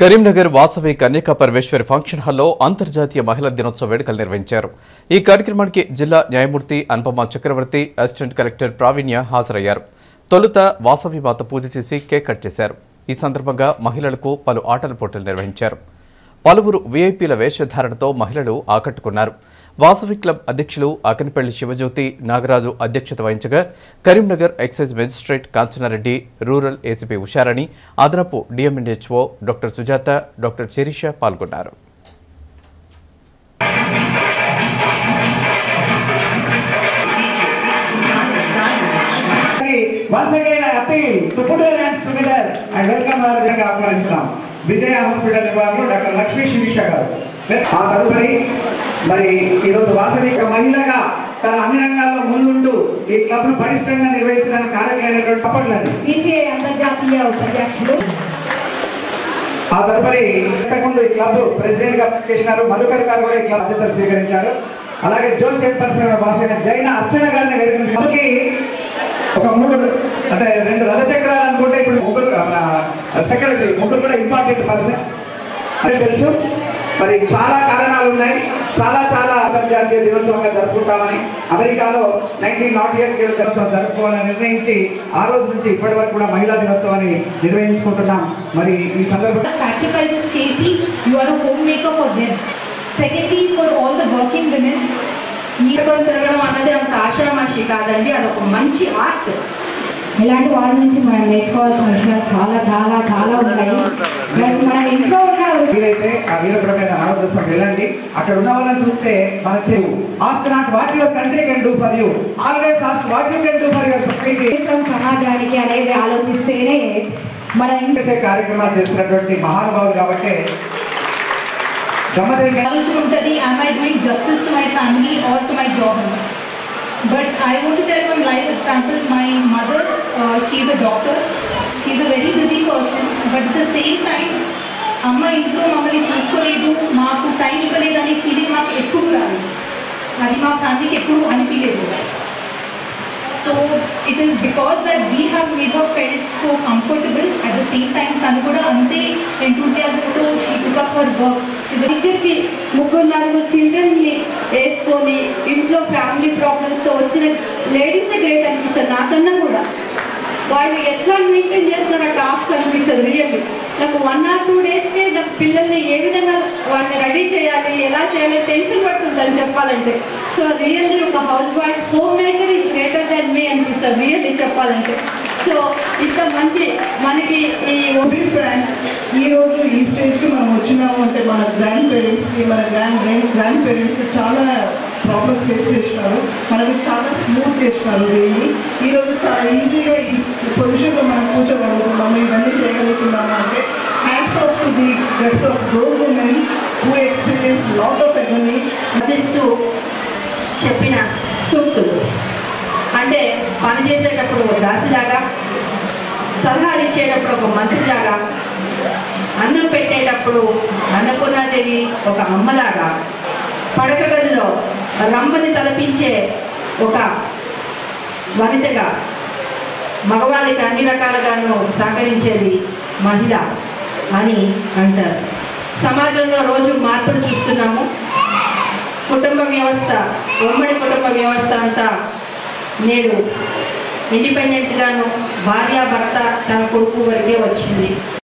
Karimnagar Vasavi Kanyaka Parameshwari function హాల్లో అంతర్జాతీయ మహిళా దినోత్సవ వేడుకలు నిర్వహించారు. ఈ కార్యక్రమానికి జిల్లా న్యాయమూర్తి అనుపమ చక్రవర్తి అసిస్టెంట్ కలెక్టర్ ప్రావీణ్య హాజరయ్యారు. తొలుత వాసవి మాత పూజ చేసి కేక్ కట్ చేశారు. ఈ సందర్భంగా మహిళలకు పలు ఆటల పోటీలు నిర్వహించారు. పలువురు వీఐపీల వేషధారణతో మహిళలు ఆకట్టుకున్నారు. వాసవి క్లబ్ అధ్యక్షులు అకనిపల్లి శివజ్యోతి నాగరాజు అధ్యక్షత వహించగా Karimnagar excise magistrate Kanchanareddy rural ACP Usharani అదనపు DMHO doctor Sujatha doctor Sirisha పాల్గొన్నారు. Once again, I appeal to put your hands together and welcome our విధంగా ఆహ్వానిస్తున్నాం. విజయ హాస్పిటల్ నిర్వాహకులు డాక్టర్ లక్ష్మీ శిరీష గారు. ఆ తదుపరి మరి ఈరోజు వాస్తవిక మహిళగా తన అన్ని రంగాల్లో ముందుంటూ ఈ క్లబ్ను పటిష్టంగా నిర్వహించడానికి కారకులైనటువంటి తప్పట్లండి అంతర్జాతీయ ఉపాధ్యక్షులు ఆ తదుపరి ఇంతకుముందు ఈ క్లబ్ ప్రెసిడెంట్గా చేసినారు మధుకర్ గారు కూడా ఈ క్లబ్ బాధ్యతలు స్వీకరించారు. అలాగే జోన్ చైర్పర్సన్ వాసిన జైన అర్చన గారిని వేదికకి ఒక మూడు అంటే రెండు రథ చక్రాలు అనుకుంటే ఇప్పుడు ముగ్గురు సెక్రటరీ ముగ్గురు కూడా ఇంపార్టెంట్ పర్సన్. అని తెలుసు. మరి చాలా కారణాలు ఉన్నాయి చాలా చాలా అంతర్జాతీయ దినోత్సవంగా జరుపుకుంటామని అమెరికాలో నైన్టీన్ నాట్ ఇయర్ దినోత్సవం జరుపుకోవాలని నిర్ణయించి ఆ రోజు నుంచి ఇప్పటి వరకు కూడా మహిళా దినోత్సవాన్ని నిర్వహించుకుంటున్నాం. మరి ఈ సందర్భంగా sacrifices చేసి you are a homemaker for them. Secondly, for all the working women, మీతో తిరగడం అన్నది అంత ఆశ్రమాషి కాదండి. అదొక మంచి ఆర్ట్ ఇలాంటి వారి నుంచి మనం నేర్చుకోవాల్సిన విషయాలు చాలా చాలా చాలా ఉన్నాయి. మన ఇంట్లో ఉన్న వీలైతే ఆ వీరపురం మీద వెళ్ళండి. అక్కడ ఉన్న వాళ్ళని చూస్తే మన చెవు. Ask not what your country can do for you always ask what you can do for your society సమాజానికి అనేది ఆలోచిస్తేనే మన చేసే కార్యక్రమాలు చేస్తున్నటువంటి మహానుభావులు కాబట్టి గమ్మత్ ఆలోచుకుంటుంది am I doing justice to my family or to my job? But I want to tell one live example. My mother, uh, she's a doctor. She's a very busy person. But at the same time, అమ్మ ఇంట్లో మమ్మల్ని చూసుకోలేదు మాకు time ఇవ్వలేదు అనే feeling మాకు ఎప్పుడు రాలేదు అది మా ఫ్యామిలీకి ఎప్పుడు అనిపించలేదు so it is because that we have made her felt so comfortable at the same time తను కూడా అంతే ఎంతూజియాజంతో she took up her work దగ్గరికి ముగ్గురు నలుగురు చిల్డ్రన్ని వేసుకొని ఇంట్లో ఫ్యామిలీ ప్రాబ్లమ్స్తో వచ్చిన లేడీస్ గ్రేట్ అనిపిస్తుంది నాకన్నా కూడా. వాళ్ళు ఎట్లా మెయింటైన్ చేస్తున్న టాస్క్ అనిపిస్తుంది రియల్లీ నాకు వన్ ఆర్ టూ డేస్కే నాకు పిల్లల్ని ఏ విధంగా వాళ్ళని రెడీ చేయాలి ఎలా చేయాలి టెన్షన్ పడుతుందని చెప్పాలంటే. సో రియల్లీ ఒక housewife homemaker is greater than me అనిపిస్తుంది రియల్లీ చెప్పాలంటే. సో ఇంత మంచి మనకి ఈ బిగ్ ఈరోజు ఈ రోజు ఈ స్టేజ్కి మనం వచ్చినాము అంటే మన గ్రాండ్ పేరెంట్స్కి మన గ్రాండ్ గ్రాండ్ పేరెంట్స్కి చాలా ప్రాబ్లమ్స్ ఫేస్ చేసినారు. మనకి చాలా స్మూత్ చేసినారు డైలీ ఈరోజు చాలా ఈజీగా ఈ పొజిషన్లో మనం కూర్చోగలుగుతున్నాము ఇవన్నీ చేయగలుగుతున్నాము అంటే hands off to the guts of those women who experience lot of agony చెప్పిన సూక్తులు. అంటే పని చేసేటప్పుడు ఒక దాసిలాగా సలహాలు ఇచ్చేటప్పుడు ఒక మంత్రిలాగా అన్నం పెట్టేటప్పుడు అన్నపూర్ణాదేవి ఒక అమ్మలాగా పడక గదిలో రంభని తలపించే ఒక వనితగా మగవాళ్ళకి అన్ని రకాలుగాను సహకరించేది మహిళ అని అంటారు. సమాజంలో రోజు మార్పులు చూస్తున్నాము. కుటుంబ వ్యవస్థ ఉమ్మడి కుటుంబ వ్యవస్థ అంతా నేడు ఇండిపెండెంట్గాను భార్య భర్త తన కొడుకు వరకే వచ్చింది.